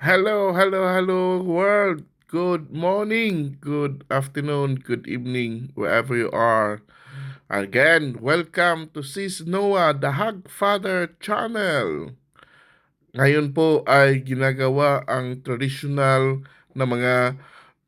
Hello, hello, hello, world. Good morning, good afternoon, good evening, wherever you are. Again, welcome to Sis Noah, the Hagfather Channel. Ngayon po ay ginagawa ang traditional na mga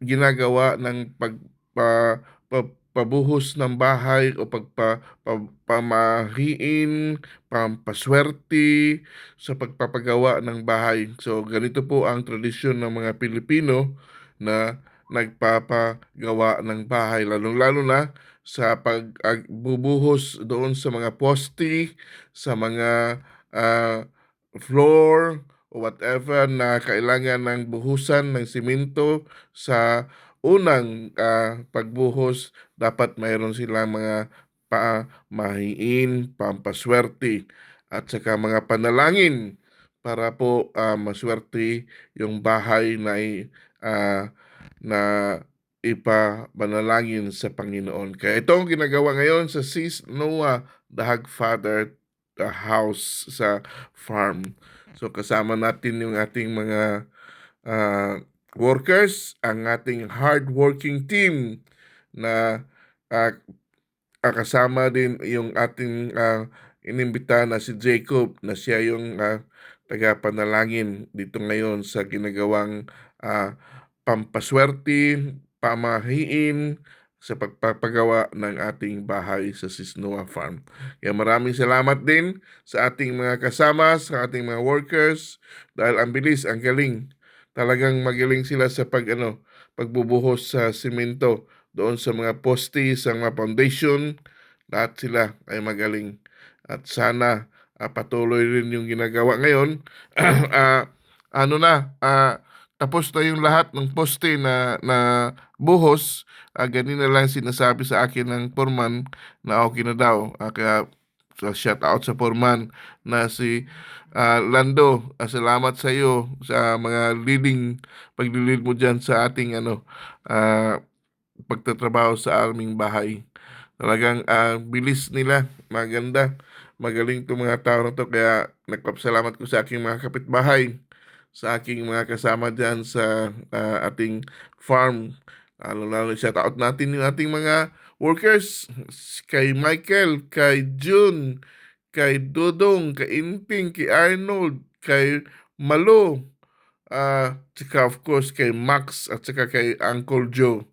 ginagawa ng pagpa, pa- pabuhos ng bahay o pagpa, pa- pamahiin, pampaswerte sa pagpapagawa ng bahay. So ganito po ang tradisyon ng mga Pilipino na nagpapagawa ng bahay lalong-lalo na sa pagbubuhos doon sa mga poste, sa mga ah, floor o whatever na kailangan ng buhusan ng simento sa unang ah, pagbuhos dapat mayroon silang mga pamahiin, pampaswerte at saka mga panalangin para po ah, maswerte yung bahay na ah, na ipabanalangin sa Panginoon. Kaya ito ang ginagawa ngayon sa Sis Noah, the Hagfather the house sa farm. So kasama natin yung ating mga ah, workers, ang ating hardworking team na ah, kasama din yung ating ah, inimbita na si Jacob na siya yung ah, tagapanalangin dito ngayon sa ginagawang ah, pampaswerte, pamahiin sa pagpapagawa ng ating bahay sa Sisnoa Farm. Kaya maraming salamat din sa ating mga kasama, sa ating mga workers dahil ang bilis, ang galing. Talagang magaling sila sa pag ano, pagbubuhos sa simento doon sa mga poste, sa mga foundation, lahat sila ay magaling. At sana ah, patuloy rin yung ginagawa ngayon. Ah, ano na, ah, tapos na yung lahat ng poste na na buhos. Ah, ganun na lang sinasabi sa akin ng foreman na okay na daw. Ah, kaya so, shout out sa foreman na si ah, Lando. Ah, salamat sa iyo sa mga leading paglilid mo diyan sa ating ano ah, pagtatrabaho sa aming bahay. Talagang ah, bilis nila, maganda. Magaling itong mga tao na to kaya nagpapasalamat ko sa aking mga kapitbahay sa aking mga kasama dyan sa ah, ating farm. Lalo-lalo shout out natin yung ating mga workers kay Michael, kay June, kay Dodong, kay Inting, kay Arnold, kay Malo, ah tsaka of course kay Max at saka kay Uncle Joe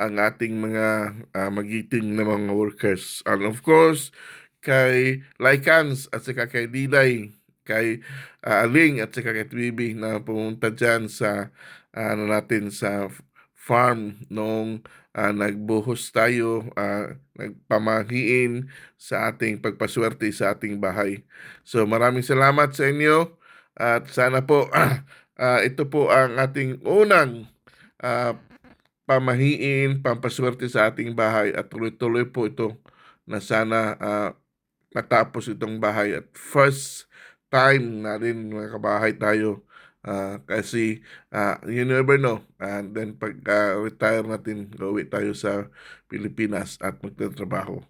ang ating mga ah, magiting na mga workers. And of course, kay Lycans at saka kay Diday, kay ah, Aling at saka kay Twibi na pumunta dyan sa ano natin sa farm noong ah, nagbuhos tayo, ah, nagpamahiin sa ating pagpaswerte sa ating bahay. So maraming salamat sa inyo at sana po ah, ito po ang ating unang ah, pamahiin, pampaswerte sa ating bahay at tuloy-tuloy po ito na sana ah, matapos itong bahay at first time na rin mga kabahay tayo Ah, kasi ah, you never know and then ah, retire natin gawin tayo sa Pilipinas at magtatrabaho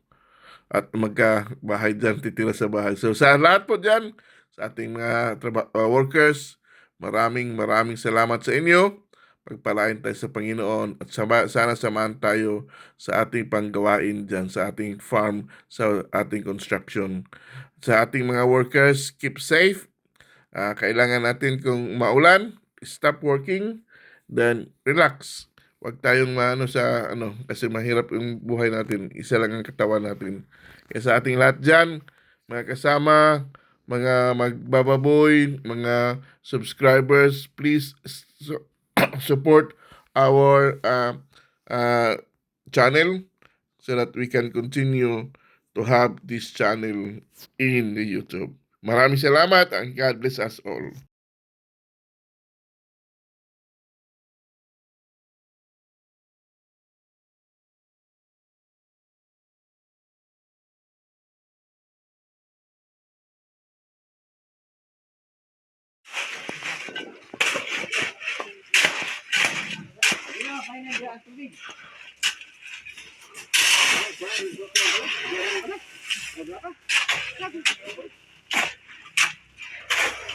at magkabahay dyan, titira sa bahay. So sa lahat po dyan, sa ating mga traba- uh, workers, maraming maraming salamat sa inyo. Pagpalain tayo sa Panginoon at sama, sana samahan tayo sa ating panggawain dyan, sa ating farm, sa ating construction. Sa ating mga workers, keep safe. Ah, kailangan natin kung maulan, stop working, then relax. Huwag tayong maano sa ano kasi mahirap yung buhay natin. Isa lang ang katawan natin. Kaya sa ating lahat dyan, mga kasama, mga magbababoy, mga subscribers, please su- support our uh, uh, channel so that we can continue to have this channel in the YouTube. Maraming salamat and God bless us all.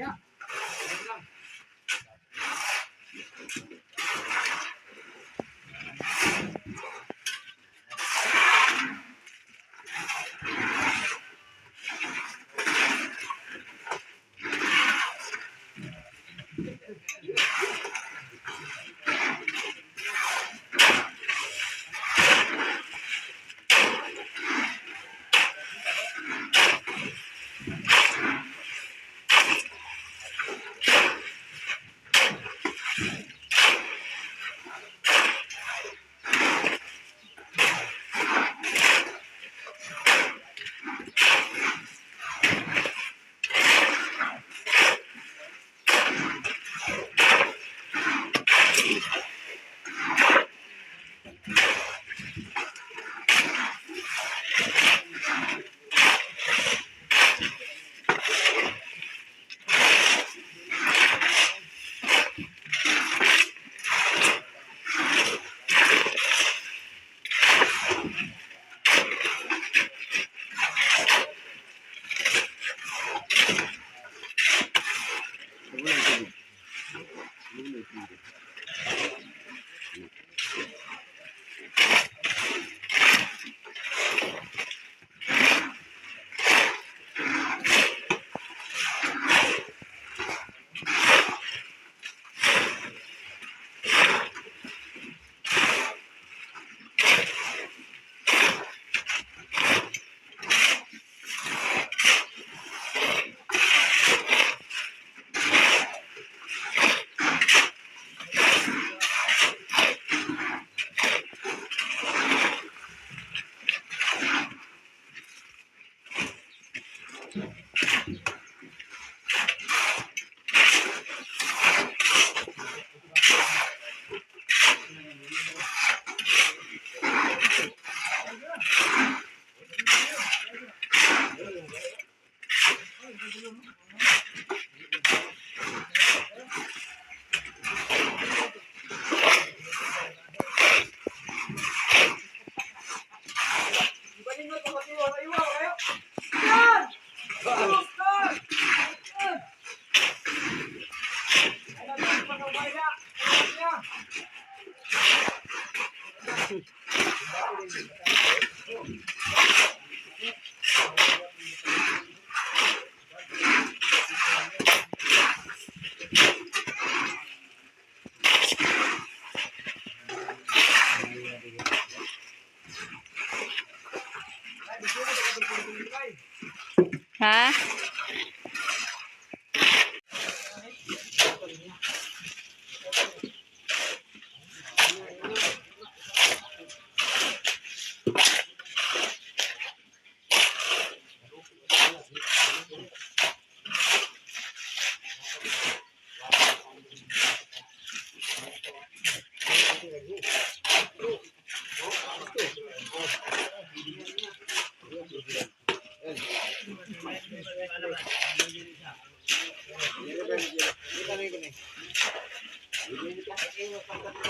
Yeah. Thank you.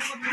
people.